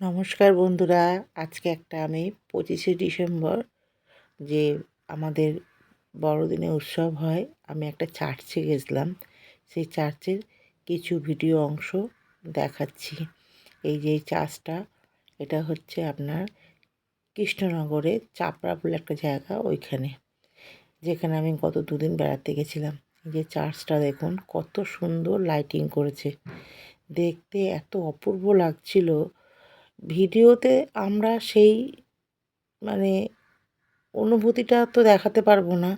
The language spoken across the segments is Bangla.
নমস্কার বন্ধুরা। আজকে একটা আমি পঁচিশে ডিসেম্বর যে আমাদের বড়দিনে উৎসব হয়, আমি একটা চার্চে গেছিলাম। সেই চার্চের কিছু ভিডিও অংশ দেখাচ্ছি। এই যে চার্চটা, এটা হচ্ছে আপনার কৃষ্ণনগরে চাপড়া বলে একটা জায়গা ওইখানে, যেখানে আমি গত দুদিন বেড়াতে গেছিলাম। যে চার্চটা দেখুন, কত সুন্দর লাইটিং করেছে। দেখতে এত অপূর্ব লাগছিল। ভিডিওতে আমরা সেই মানে অনুভূতিটা তো দেখাতে পারব না।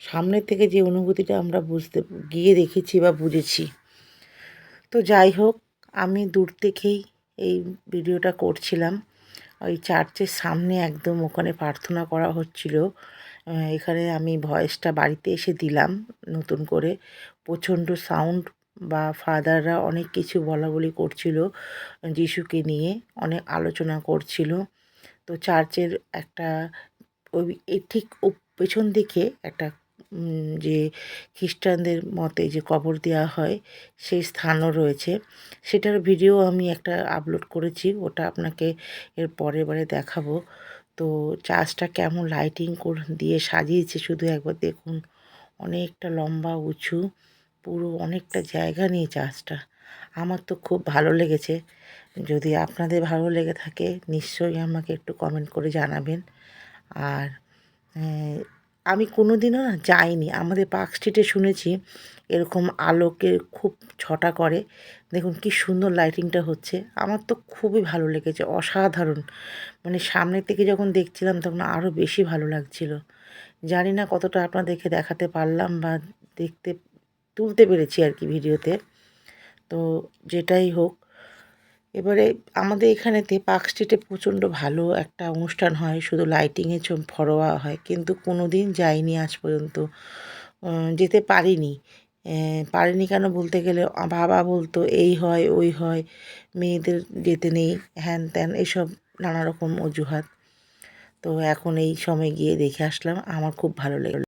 সামনের থেকে যে অনুভূতিটা আমরা বুঝতে, গিয়ে দেখেছি বা বুঝেছি। তো যাই হোক, আমি দূর থেকেই এই ভিডিওটা করছিলাম। ওই চার্চের সামনে একদম ওখানে প্রার্থনা করা হচ্ছিল। এখানে আমি ভয়েসটা বাড়িতে এসে দিলাম নতুন করে। প্রচণ্ড সাউন্ড বা ফাদাররা অনেক কিছু বলা বলি করছিল যিশুকে নিয়ে, অনেক আলোচনা করছিল। তো চার্চের একটা ওই ঠিক পেছন দিকে একটা যে খ্রিস্টানদের মতে যে কবর দেওয়া হয়, সেই স্থানও রয়েছে। সেটার ভিডিও আমি একটা আপলোড করেছি, ওটা আপনাকে এর পরের বারে দেখাবো। তো চার্চটা কেমন লাইটিং দিয়ে সাজিয়েছে, শুধু একবার দেখুন। অনেকটা লম্বা, উঁচু। পুরো অনেকটা জায়গা নিয়ে চার্চটা আমার তো খুব ভালো লেগেছে। যদি আপনাদের ভালো লেগে থাকে, নিশ্চয়ই আমাকে একটু কমেন্ট করে জানাবেন। আর আমি কোনো দিনও না যাইনি। আমাদের পার্ক স্ট্রিটে শুনেছি, এরকম আলোকে খুব ছটা করে। দেখুন কি সুন্দর লাইটিংটা হচ্ছে। আমার তো খুবই ভালো লেগেছে, অসাধারণ। মানে সামনের থেকে যখন দেখছিলাম, তখন আরও বেশি ভালো লাগছিল। জানি না কতটা আপনাদেরকে দেখাতে পারলাম বা দেখতে তুলতে পেরেছি আর কি ভিডিওতে। তো যেটাই হোক, এবারে আমাদের এখানেতে পার্ক স্ট্রিটে প্রচণ্ড ভালো একটা অনুষ্ঠান হয়, শুধু লাইটিংয়ে ফরোয়া হয়, কিন্তু কোনো দিন যাইনি আজ পর্যন্ত। যেতে পারিনি। পারিনি কেন বলতে গেলে, বাবা বলতো, এই হয়, ওই হয়, মেয়েদের যেতে নেই, হ্যান ত্যান, এসব নানা রকম অজুহাত। তো এখন এই সময় গিয়ে দেখে আসলাম, আমার খুব ভালো লেগেল।